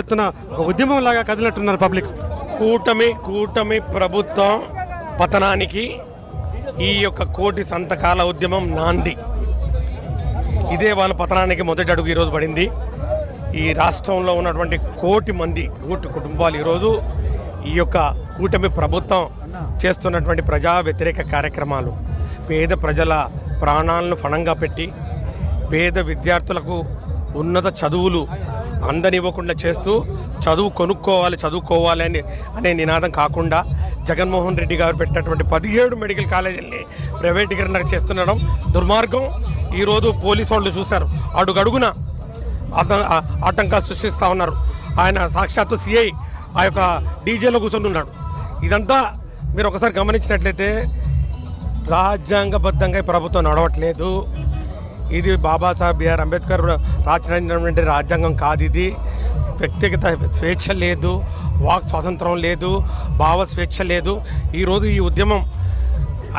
ఎత్తున ఒక ఉద్యమం లాగా కదిలినట్టున్నారు పబ్లిక్. కూటమి కూటమి ప్రభుత్వం పతనానికి ఈ యొక్క కోటి సంతకాల ఉద్యమం నాంది. ఇదే వాళ్ళ పతనానికి మొదటి అడుగు ఈరోజు పడింది. ఈ రాష్ట్రంలో ఉన్నటువంటి కోటి మంది కోటి కుటుంబాలు ఈరోజు ఈ యొక్క కూటమి ప్రభుత్వం చేస్తున్నటువంటి ప్రజా వ్యతిరేక కార్యక్రమాలు. పేద ప్రజల ప్రాణాలను ఫణంగా పెట్టి పేద విద్యార్థులకు ఉన్నత చదువులు అందనివ్వకుండా చేస్తూ చదువు కొనుక్కోవాలి చదువుకోవాలి అని అనే నినాదం కాకుండా జగన్మోహన్ రెడ్డి గారు పెట్టినటువంటి పదిహేడు మెడికల్ కాలేజీల్ని ప్రైవేటీకరణ చేస్తుండడం దుర్మార్గం. ఈరోజు పోలీసు వాళ్ళు చూశారు. అడుగడుగున ఆటంకా సృష్టిస్తూ ఉన్నారు. ఆయన సాక్షాత్తు సిఐ ఆ యొక్క డీజేలో కూర్చొని ఉన్నాడు ఇదంతా మీరు ఒకసారి గమనించినట్లయితే రాజ్యాంగబద్ధంగా ప్రభుత్వం నడవట్లేదు. ఇది బాబాసాహెబ్ బిఆర్ అంబేద్కర్ రాసినటువంటి రాజ్యాంగం కాదు ఇది. వ్యక్తిగత స్వేచ్ఛ లేదు వాక్ స్వాతంత్రం లేదు భావ స్వేచ్ఛ లేదు. ఈరోజు ఈ ఉద్యమం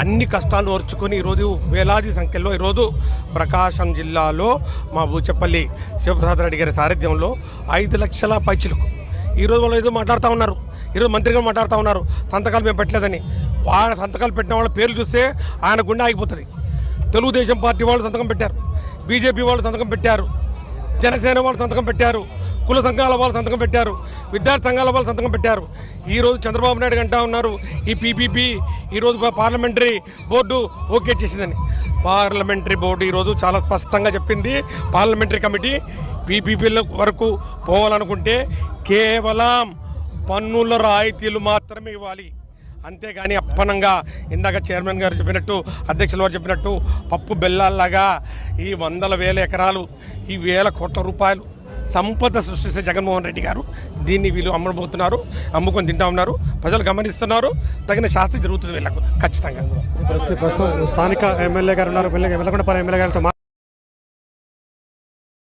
అన్ని కష్టాలు ఓర్చుకొని ఈరోజు వేలాది సంఖ్యలో ఈరోజు ప్రకాశం జిల్లాలో మా బూచెపల్లి శివప్రసాద్ రెడ్డి గారి సారథ్యంలో ఐదు లక్షల పైచులకు ఈరోజు వాళ్ళు ఏదో మాట్లాడుతూ ఉన్నారు. ఈరోజు మంత్రిగా మాట్లాడుతూ ఉన్నారు. సంతకాలు మేము పెట్టలేదని. వాళ్ళ సంతకాలు పెట్టిన వాళ్ళ పేర్లు చూస్తే ఆయన గుండె ఆగిపోతుంది. తెలుగుదేశం పార్టీ వాళ్ళు సంతకం పెట్టారు. బీజేపీ వాళ్ళు సంతకం పెట్టారు. జనసేన వాళ్ళు సంతకం పెట్టారు. కుల సంఘాల వాళ్ళు సంతకం పెట్టారు. విద్యార్థి సంఘాల వాళ్ళు సంతకం పెట్టారు. ఈరోజు చంద్రబాబు నాయుడు అంటా ఉన్నారు. ఈ పీపీపీ ఈరోజు పార్లమెంటరీ బోర్డు ఓకే చేసిందని. పార్లమెంటరీ బోర్డు ఈరోజు చాలా స్పష్టంగా చెప్పింది. పార్లమెంటరీ కమిటీ పీపీపీల వరకు పోవాలనుకుంటే కేవలం పన్నుల రాయితీలు మాత్రమే ఇవ్వాలి. అంతేగాని అప్పనంగా ఇందాక చైర్మన్ గారు చెప్పినట్టు అధ్యక్షుల వారు చెప్పినట్టు పప్పు బెల్లాల్లాగా ఈ వందల వేల ఎకరాలు ఈ వేల కోట్ల రూపాయలు సంపద సృష్టిస్తే జగన్మోహన్ రెడ్డి గారు. దీన్ని వీళ్ళు అమ్మబోతున్నారు అమ్ముకొని తింటా ఉన్నారు ప్రజలు గమనిస్తున్నారు తగిన శాస్త్రం జరుగుతుంది వీళ్ళకు ఖచ్చితంగా. ప్రస్తుతం స్థానిక ఎమ్మెల్యే గారు ఉన్నారు వెళ్ళకుండా ఎమ్మెల్యే గారితో